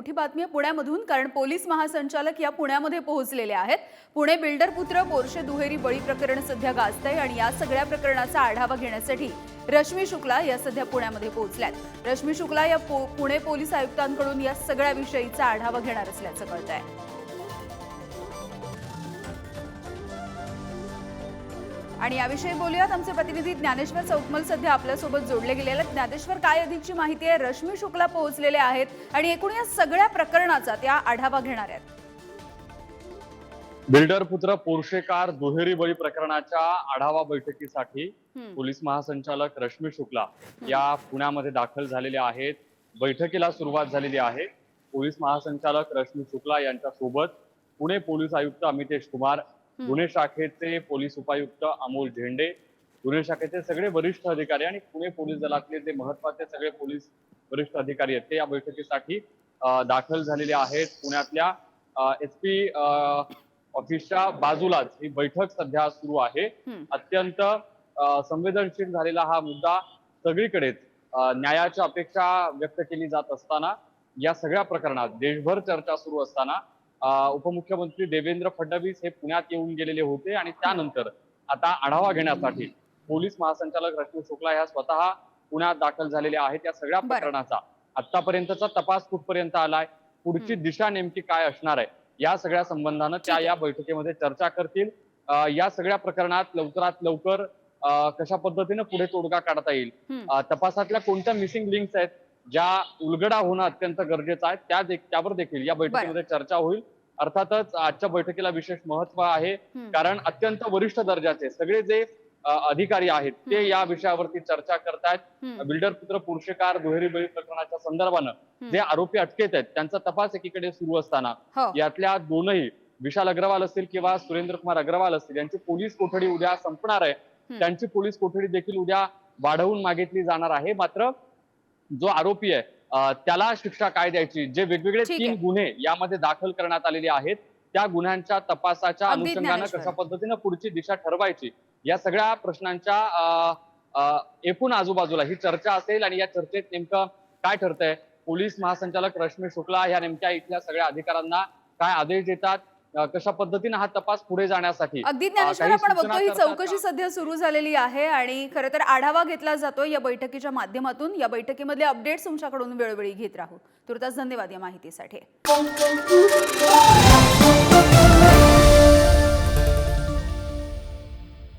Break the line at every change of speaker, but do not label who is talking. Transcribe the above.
मोठी बातमी आहे पुण्यामधून कारण पोलीस महासंचालक या पुण्यामध्ये पोहोचलेले आहेत. पुणे बिल्डर पुत्र बोरशे दुहेरी बळी प्रकरण सध्या गाजतंय आणि या सगळ्या प्रकरणाचा आढावा घेण्यासाठी रश्मी शुक्ला या सध्या पुण्यामध्ये पोहोचल्यात. रश्मी शुक्ला या पुणे पोलीस आयुक्तांकडून या सगळ्या विषयीचा आढावा घेणार असल्याचं कळत आहे आणि याविषयी बोलूयात. आमचे प्रतिनिधी ज्ञानेश्वर चौकमल सध्या आपल्यासोबत जोडले गेलेले आहेत. ज्ञानेश्वर काय अधिकची माहिती आहे? रश्मी शुक्ला पोहोचलेले आहेत आणि एकूण या सगळ्या प्रकरणाचा त्या आढावा घेणार आहेत.
बिल्डर पुत्र पोर्शे कार दुहेरी बळी प्रकरणाच्या आढावा बैठकीसाठी. पोलीस महासंचालक रश्मी शुक्ला या पुण्यामध्ये दाखल झालेल्या आहेत. बैठकीला सुरुवात झालेली आहे. पोलीस महासंचालक रश्मी शुक्ला यांच्या सोबत पुणे पोलीस आयुक्त अमितेश कुमार गुन्हे शाखेचे पोलीस उपायुक्त अमोल झेंडे गुन्हे शाखेचे सगळे वरिष्ठ अधिकारी आणि पुणे पोलीस दलातले जे महत्त्वाचे सगळे पोलीस वरिष्ठ अधिकारी आहेत ते या बैठकीसाठी दाखल झालेले आहेत. पुण्यातल्या एस पी ऑफिसच्या बाजूलाच ही बैठक सध्या सुरू आहे. अत्यंत संवेदनशील झालेला हा मुद्दा सगळीकडेच अं, न्यायाची अपेक्षा व्यक्त केली जात असताना या सगळ्या प्रकरणात देशभर चर्चा सुरू असताना उपमुख्यमंत्री देवेंद्र फडणवीस हे पुण्यात येऊन गेलेले होते आणि त्यानंतर आता आढावा घेण्यासाठी पोलीस महासंचालक रश्मी शुक्ला ह्या स्वतः पुण्यात दाखल झालेल्या आहेत. या सगळ्या. प्रकरणाचा आतापर्यंतचा तपास कुठपर्यंत आलाय? पुढची दिशा नेमकी काय असणार आहे? या सगळ्या संबंधानं त्या. या बैठकीमध्ये चर्चा करतील. या सगळ्या प्रकरणात लवकरात लवकर कशा पद्धतीनं पुढे तोडगा काढता येईल? तपासातल्या कोणत्या मिसिंग लिंक्स आहेत? ज्या उलगडा होणं अत्यंत गरजेचं आहे त्या त्यावर देखील या बैठकीमध्ये चर्चा होईल. अर्थातच आजच्या बैठकीला विशेष महत्त्व आहे. कारण अत्यंत वरिष्ठ दर्जाचे सगळे जे अधिकारी आहेत ते. या विषयावरती चर्चा करतायत. बिल्डर पुत्र पुरुषकार दुहेरी बळी प्रकरणाच्या संदर्भानं जे आरोपी अटकेत आहेत त्यांचा तपास एकीकडे सुरू असताना
हो.
यातल्या दोनही विशाल अग्रवाल असतील किंवा सुरेंद्र कुमार अग्रवाल असतील यांची पोलीस कोठडी उद्या संपणार आहे. त्यांची पोलीस कोठडी देखील उद्या वाढवून मागितली जाणार आहे. मात्र जो आरोपी आहे त्याला शिक्षा काय द्यायची जे वेगवेगळे तीन. गुन्हे यामध्ये दाखल करण्यात आलेले आहेत त्या गुन्ह्यांच्या तपासाच्या अनुषंगानं. कशा पद्धतीनं पुढची दिशा ठरवायची या सगळ्या प्रश्नांच्या एकूण आजूबाजूला ही चर्चा असेल आणि या चर्चेत नेमकं काय ठरतंय पोलीस महासंचालक रश्मी शुक्ला ह्या नेमक्या इथल्या सगळ्या अधिकाऱ्यांना काय आदेश देतात कशा पद्धतीनं हा तपास पुढे जाण्यासाठी?
अगदी ज्ञानेश्वर आपण बघतो ही? चौकशी सध्या सुरू झालेली आहे आणि खरं तर आढावा घेतला जातो या बैठकीच्या माध्यमातून. या बैठकीमधले अपडेट्स तुमच्याकडून वेळोवेळी घेत राहू. तुर्तास धन्यवाद या माहितीसाठी.